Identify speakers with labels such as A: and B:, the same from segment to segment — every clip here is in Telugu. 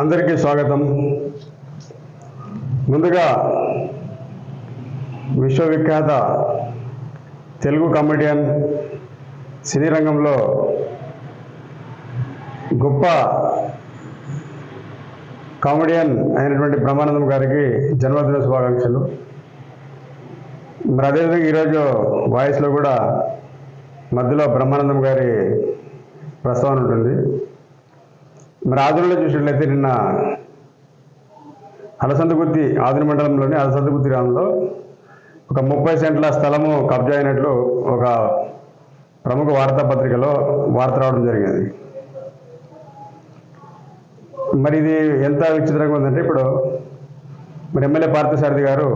A: అందరికీ స్వాగతం. ముందుగా విశ్వవిఖ్యాత తెలుగు కమెడియన్ సినీ రంగంలో గొప్ప కామెడియన్ అయినటువంటి బ్రహ్మానందం గారికి జన్మదిన శుభాకాంక్షలు. మరి అదేవిధంగా ఈరోజు వాయిస్లో కూడా మధ్యలో బ్రహ్మానందం గారి ప్రస్తావన ఉంటుంది. మరి ఆదులలో చూసినట్లయితే నిన్న అలసందగుత్తి ఆదిన మండలంలోని అలసందగుత్తి గ్రామంలో ఒక ముప్పై సెంట్ల స్థలము కబ్జా అయినట్లు ఒక ప్రముఖ వార్తాపత్రికలో వార్త రావడం జరిగింది. మరి ఇది ఎంత విచిత్రంగా ఉందంటే ఇప్పుడు మరి ఎమ్మెల్యే పార్థసారథి గారు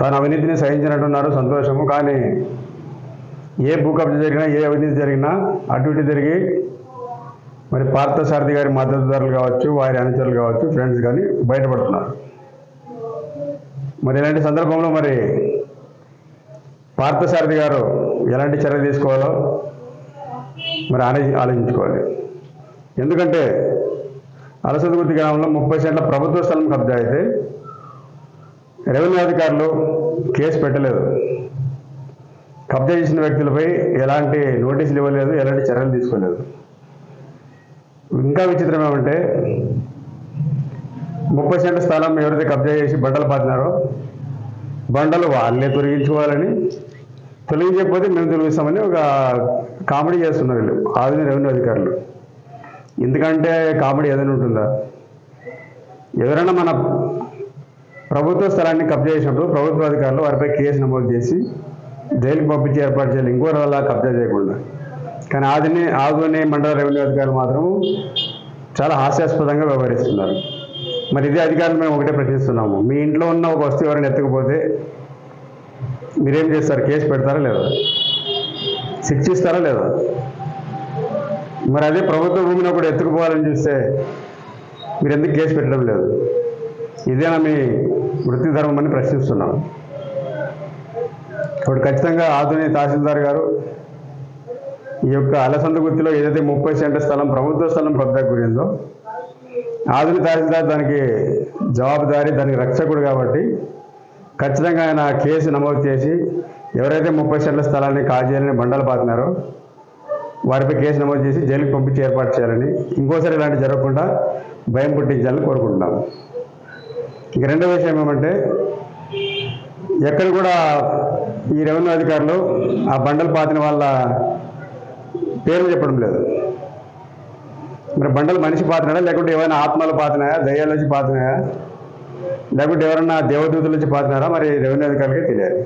A: తాను అవినీతిని సహించినట్టున్నారు సంతోషము. కానీ ఏ భూ కబ్జా జరిగినా ఏ అవినీతి జరిగినా అటు ఇటు జరిగి మరి పార్థసారథి గారి మద్దతుదారులు కావచ్చు వారి అనుచరులు కావచ్చు ఫ్రెండ్స్ కానీ బయటపడుతున్నారు. మరి ఇలాంటి సందర్భంలో మరి పార్థసారథి గారు ఎలాంటి చర్య తీసుకోవాలో మరి ఆలోచి ఆలోచించుకోవాలి. ఎందుకంటే అలసదుగుత్తి గ్రామంలో ముప్పై సెంట్ల ప్రభుత్వ స్థలం కబ్జా అయితే రెవెన్యూ అధికారులు కేసు పెట్టలేదు. కబ్జా చేసిన వ్యక్తులపై ఎలాంటి నోటీసులు ఇవ్వలేదు ఎలాంటి చర్యలు తీసుకోలేదు. ఇంకా విచిత్రం ఏమంటే ముప్పై సెంట్ల స్థలం ఎవరైతే కబ్జా చేసి బండలు పాతినారో బండలు వాళ్ళే తొలగించుకోవాలని తొలగించకపోతే మేము తొలగిస్తామని ఒక కామెడీ చేస్తున్నారు వీళ్ళు ఆధునిక రెవెన్యూ అధికారులు. ఎందుకంటే కామెడీ ఏదైనా ఉంటుందా? ఎవరైనా మన ప్రభుత్వ స్థలాన్ని కబ్జా చేసినప్పుడు ప్రభుత్వ అధికారులు వారిపై కేసు నమోదు చేసి జైలుకి పంపించి ఏర్పాటు చేయాలి. ఇంకో వల్ల కబ్జా చేయకుండా. కానీ ఆదినే ఆదుని మండల రెవెన్యూ అధికారులు మాత్రం చాలా హాస్యాస్పదంగా వ్యవహరిస్తున్నారు. మరి ఇదే అధికారులు మేము ఒకటే ప్రశ్నిస్తున్నాము. మీ ఇంట్లో ఉన్న ఒక వస్తువు ఎవరైనా ఎత్తుకుపోతే మీరేం చేస్తారు? కేసు పెడతారా లేదా? శిక్షిస్తారా లేదా? మరి అదే ప్రభుత్వ భూమిని కూడా ఎత్తుకుపోవాలని చూస్తే మీరు ఎందుకు కేసు పెట్టడం లేదు? ఇదేనా మీ వృత్తి ధర్మం అని ప్రశ్నిస్తున్నాం. ఇప్పుడు ఖచ్చితంగా ఆధునిక తహసీల్దార్ గారు ఈ యొక్క అలసంద గుర్తిలో ఏదైతే ముప్పై సెంటర్ స్థలం ప్రభుత్వ స్థలం కబ్జా గురిందో ఆధునిక తహసీల్దార్ దానికి జవాబుదారి దానికి రక్షకుడు కాబట్టి ఖచ్చితంగా ఆయన కేసు నమోదు చేసి ఎవరైతే ముప్పై సెంట్ల స్థలాన్ని కాజేయాలని బండలు పాతున్నారో వారిపై కేసు నమోదు చేసి జైలుకి పంపించి ఏర్పాటు చేయాలని ఇంకోసారి ఇలాంటి జరగకుండా భయం పుట్టించాలని కోరుకుంటున్నాము ఇక రెండో విషయం ఏమంటే ఎక్కడ కూడా ఈ రెవెన్యూ అధికారులు ఆ బండలు పాతిన వాళ్ళ పేర్లు చెప్పడం లేదు. మరి బండలు మనిషి పాతినాడా లేకుంటే ఏమైనా ఆత్మలు పాతినాయా? దయ్యాల నుంచి పాతినాయా? లేకుంటే ఎవరన్నా దేవదూతుల నుంచి పాతినారా? మరి రెవెన్యూ అధికారులకే తెలియాలి.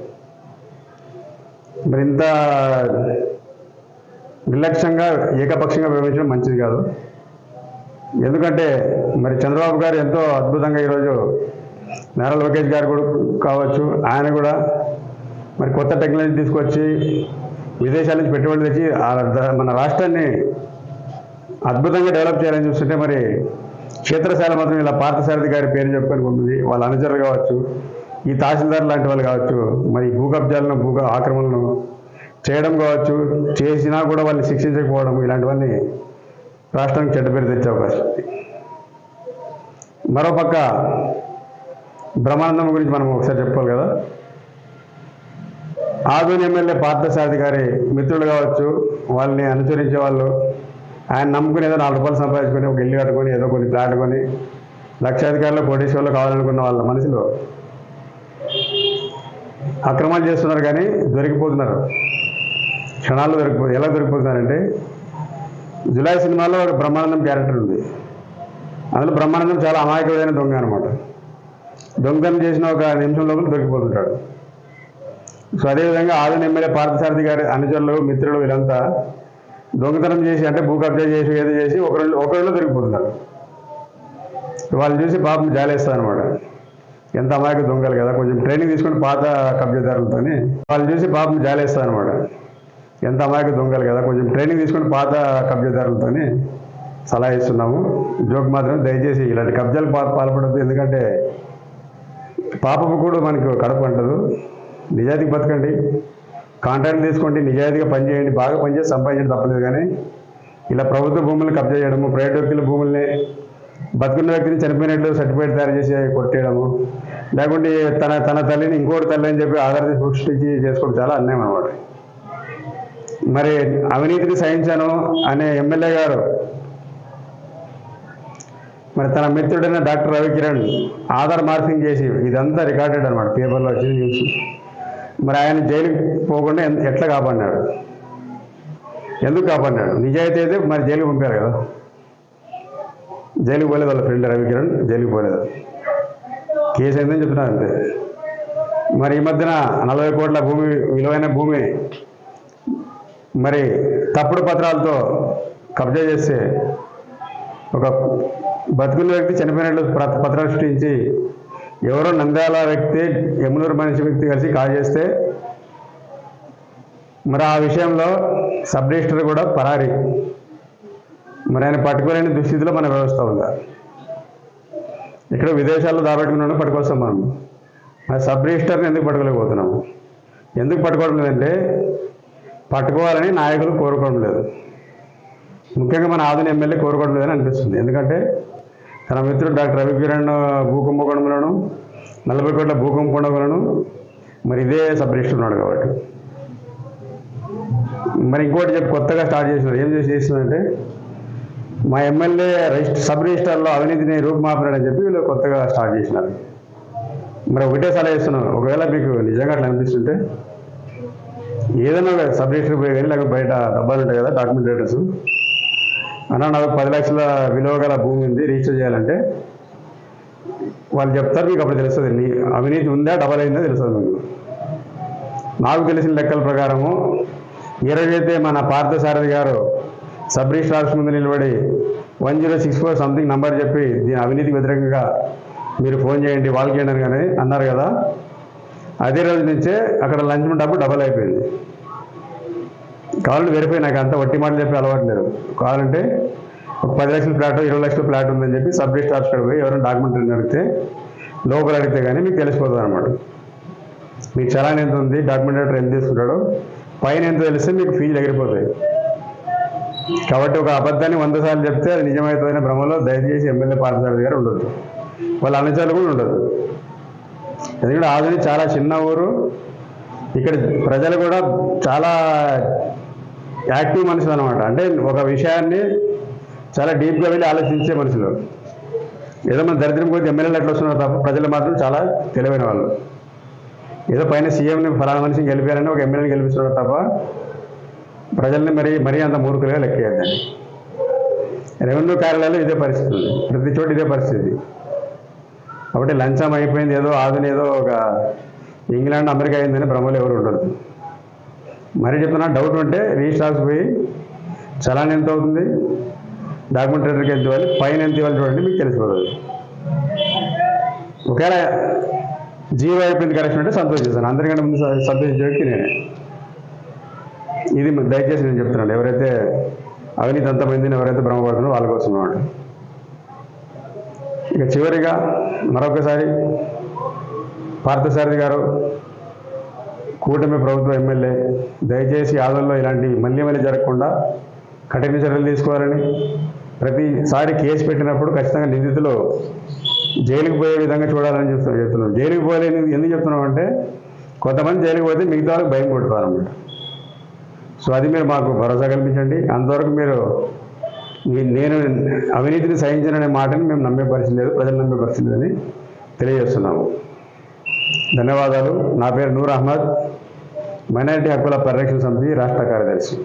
A: మరి ఇంత నిర్లక్ష్యంగా ఏకపక్షంగా వివరించడం మంచిది కాదు. ఎందుకంటే మరి చంద్రబాబు గారు ఎంతో అద్భుతంగా ఈరోజు నారా లోకేష్ గారు కూడా కావచ్చు ఆయన కూడా మరి కొత్త టెక్నాలజీ తీసుకొచ్చి విదేశాల నుంచి పెట్టుబడి తెచ్చి ఆ ద- మన రాష్ట్రాన్ని అద్భుతంగా డెవలప్ చేయాలని చూస్తుంటే మరి క్షేత్రశాల మాత్రం ఇలా పార్థసారథి గారి పేరు చెప్పుకొని ఉంటుంది. వాళ్ళ అనుచరులు కావచ్చు ఈ తహసీల్దార్ లాంటి వాళ్ళు కావచ్చు మరి భూ కబ్జాలను భూ ఆక్రమణలను చేయడం కావచ్చు చేసినా కూడా వాళ్ళని శిక్షించకపోవడం ఇలాంటివన్నీ రాష్ట్రానికి చెడ్డ పేరు తెచ్చే అవకాశం ఉంది. మరోపక్క బ్రహ్మానందం గురించి మనం ఒకసారి చెప్పుకోవాలి కదా? ఆదూని ఎమ్మెల్యే పార్థసారథి గారి మిత్రులు కావచ్చు వాళ్ళని అనుసరించే వాళ్ళు ఆయన నమ్ముకుని ఏదో నాలుగు రూపాయలు సంపాదించుకొని ఒక ఇల్లు కట్టుకొని ఏదో కొన్ని ప్లాట్ కొని లక్షాధికారులు కోటేశ్వర్లు కావాలనుకున్న వాళ్ళ మనసులో అక్రమాలు చేస్తున్నారు కానీ దొరికిపోతున్నారు. క్షణాలు దొరికిపో ఎలా దొరికిపోతున్నారంటే జులై సినిమాలో ఒక బ్రహ్మానందం క్యారెక్టర్ ఉంది. అందులో బ్రహ్మానందం చాలా అమాయకుడైన దొంగ అనమాట దొంగతనం చేసిన ఒక నిమిషం లోపల దొరికిపోతుంటాడు. సో అదేవిధంగా ఆదరణ ఎమ్మెల్యే పార్థసారథి గారి అనుచరులు మిత్రులు వీళ్ళంతా దొంగతనం చేసి అంటే భూ కబ్జా చేసి ఏదో చేసి ఒకళ్ళు ఒకరిలో దొరికిపోతున్నారు వాళ్ళు చూసి పాపం జాలేస్తా అనమాట ఎంత అమాయక దొంగలు కదా కొంచెం ట్రైనింగ్ తీసుకుని పాత కబ్జాదారులతోని వాళ్ళు చూసి పాపం జాలేస్తా అనమాట ఎంత అమాయక దొంగలు కదా కొంచెం ట్రైనింగ్ తీసుకుని పాత కబ్జాదారులతోని సలహా ఇస్తున్నాము. జోక్ మాత్రం దయచేసి ఇలాంటి కబ్జాలు పాల్పడద్దు ఎందుకంటే పాపపు కూడా మనకు కడుపు అంటదు. నిజాయితీకి బతకండి. కాంట్రాక్ట్ తీసుకోండి నిజాయితీగా పనిచేయండి బాగా పనిచేసి సంపాదించడం తప్పలేదు కానీ ఇలా ప్రభుత్వ భూములను కబ్జా చేయడము ప్రైవేట్ వ్యక్తుల భూముల్ని బతుకున్న వ్యక్తిని చనిపోయినట్లు సర్టిఫికేట్ తయారు చేసి కొట్టేయడము లేకుంటే తన తన తల్లిని ఇంకోటి తల్లి అని చెప్పి ఆధార సృష్టించి చేసుకోవడం చాలా అన్యాయం అన్నమాట. మరి అవినీతిని సహించాను అనే ఎమ్మెల్యే గారు మరి తన మిత్రుడైన డాక్టర్ రవికిరణ్ ఆధార్ మార్పింగ్ చేసి ఇదంతా రికార్డెడ్ అనమాట పేపర్లో వచ్చింది న్యూస్. మరి ఆయన జైలుకి పోకుండా ఎట్లా కాపాడినాడు? ఎందుకు కాపాడినాడు? నిజాయితీ అయితే మరి జైలుకి పంపారు కదా. జైలుకి పోలేదు వాళ్ళ ఫ్రెండ్ రవికిరణ్ జైలుకి పోలేదు. కేసు అయిందని చెప్తున్నారు అంతే. మరి ఈ మధ్యన నలభై కోట్ల భూమి విలువైన భూమి మరి తప్పుడు పత్రాలతో కబ్జా చేస్తే ఒక బతుకున్న వ్యక్తి చనిపోయినట్లు పత్రాలు సృష్టించి ఎవరో నంద్యాల వ్యక్తి యమునూరు మనిషి వ్యక్తి కలిసి కాల్ చేస్తే మరి ఆ విషయంలో సబ్ రిజిస్టర్ కూడా పరారి. మరి ఆయన పట్టుకోలేని దుస్థితిలో మన వ్యవస్థ ఉందా? ఇక్కడ విదేశాల్లో దాబెట్టుకున్నాను పట్టుకొస్తాం మనం. మరి సబ్ రిజిస్టర్ని ఎందుకు పట్టుకోలేకపోతున్నాము? ఎందుకు పట్టుకోవడం లేదంటే పట్టుకోవాలని నాయకులు కోరుకోవడం లేదు. ముఖ్యంగా మన ఆదిని ఎమ్మెల్యే కోరుకోవడం లేదని అనిపిస్తుంది. ఎందుకంటే తన మిత్రుడు డాక్టర్ రవికిరణ్ భూకుంభకోణంలోను నలభై కోట్ల భూకుంభకోణంలోను మరి ఇదే సబ్ ఉన్నాడు కాబట్టి. మరి ఇంకోటి చెప్పి కొత్తగా స్టార్ట్ చేసినారు. ఏం చేసి చేస్తున్నారంటే మా ఎమ్మెల్యే రిజిస్టర్ సబ్ రిజిస్టర్లో అవినీతిని రూపుమాపినాడని చెప్పి వీళ్ళు కొత్తగా స్టార్ట్ చేసినారు. మరి ఒకటే సలహా ఇస్తున్నాను. ఒకవేళ మీకు నిజంగా అట్లా అనిపిస్తుంటే ఏదైనా సబ్ రిజిస్టర్ పోయి కానీ లేకపోతే బయట డబ్బాలు ఉంటాయి కదా డాక్యుమెంటేటర్స్ అన్న నాకు పది లక్షల విలువ గల భూమి ఉంది రిజిస్టర్ చేయాలంటే. వాళ్ళు చెప్తారు మీకు అప్పుడు తెలుస్తుంది. నీ అవినీతి ఉందా డబల్ అయిందా తెలుస్తుంది మీకు నాకు తెలిసిన లెక్కల ప్రకారము ఈరోజైతే మన పార్థసారథి గారు సబ్ రిజిస్టర్ ముందు నిలబడి one zero six four something number చెప్పి దీని అవినీతికి వ్యతిరేకంగా మీరు ఫోన్ చేయండి వాళ్ళకి చేయండి అని కానీ అన్నారు కదా. అదే రోజు నుంచే అక్కడ లంచ్ డబ్బు డబల్ అయిపోయింది. కావాలంటే వెరిఫై నాకు అంత వట్టి మాటలు చెప్పి అలవాటు లేదు. కావాలంటే ఒక పది లక్షల ఫ్లాట్ ఇరవై లక్షల ఫ్లాట్ ఉందని చెప్పి సబ్ రిజిస్టర్ ఆఫీస్కి పోయి ఎవరైనా డాక్యుమెంటరీ అడిగితే లోపల అడిగితే కానీ మీకు తెలిసిపోతుంది అనమాట మీకు చలాన్ ఎంత ఉంది డాక్యుమెంటేటర్ ఎంత తీసుకుంటాడో పైన ఎంత తెలిస్తే మీకు ఫీజులు ఎగిరిపోతాయి. కాబట్టి ఒక అబద్ధాన్ని వంద సార్లు చెప్తే అది నిజమవుతుందనే భ్రమలో దయచేసి ఎమ్మెల్యే పార్థసారథి గారు ఉండదు వాళ్ళ అనుచరులు కూడా ఉండదు ఎందుకంటే ఆల్రెడీ చాలా చిన్న ఊరు ఇక్కడ ప్రజలు కూడా చాలా యాక్టివ్ మనుషులు అనమాట అంటే ఒక విషయాన్ని చాలా డీప్గా వెళ్ళి ఆలోచించే మనుషులు. ఏదో మన దరిద్రం గురించి ఎమ్మెల్యేలు ఎట్లా వస్తున్నారు తప్ప ప్రజలు మాత్రం చాలా తెలివైన వాళ్ళు. ఏదో పైన సీఎంని ఫలానా మనిషిని గెలిపారని ఒక ఎమ్మెల్యేని గెలిపిస్తున్నారు తప్ప ప్రజల్ని మరి మరీ అంత మూర్ఖులుగా లెక్కేయద్దండి రెవెన్యూ కార్యాలయాలు ఇదే పరిస్థితి ఉంది. ప్రతి చోట ఇదే పరిస్థితి. కాబట్టి లంచం అయిపోయింది. ఏదో ఆదుని ఏదో ఒక ఇంగ్లాండ్ అమెరికా అయిందని భ్రమలు ఎవరు ఉండదు మరి చెప్తున్నా డౌట్ ఉంటే రిజిస్ట్రార్స్ పోయి చలాన్ ఎంత అవుతుంది? డాక్యుమెంటరీకి ఎంత ఇవ్వాలి? పైన ఎంత ఇవ్వాలి చూడండి మీకు తెలిసిపోతుంది. ఒకవేళ జీవో అయిపోయింది కరెక్షన్ అంటే సంతోషిస్తాను అందరికంటే ముందు స- సంతోషించే వ్యక్తి నేనే. ఇది దయచేసి నేను చెప్తున్నాను. ఎవరైతే అవినీతి అంతమైందని ఎవరైతే భ్రమపడుతున్నారో వాళ్ళ కోసం ఇక చివరిగా మరొకసారి పార్థసారథి గారు కూటమి ప్రభుత్వ ఎమ్మెల్యే దయచేసి ఆదరణలో ఇలాంటి మళ్ళీ మళ్ళీ జరగకుండా కఠిన చర్యలు తీసుకోవాలని ప్రతిసారి కేసు పెట్టినప్పుడు ఖచ్చితంగా నిందితులు జైలుకి పోయే విధంగా చూడాలని చెప్తున్నా చెప్తున్నాం. జైలుకి పోలేని ఎందుకు చెప్తున్నాం అంటే కొంతమంది జైలుకి పోతే మిగతా వాళ్ళకి భయం కొడతారనమాట సో అది మీరు మాకు భరోసా కల్పించండి. అంతవరకు మీరు నేను అవినీతిని సహించననే మాటని మేము నమ్మే పరిస్థితి లేదు ప్రజలు నమ్మే పరిస్థితి లేదని తెలియజేస్తున్నాము. ధన్యవాదాలు. నా పేరు నూర్ అహ్మద్. మైనారిటీ హక్కుల పరిరక్షణ సమితి రాష్ట్ర కార్యదర్శి.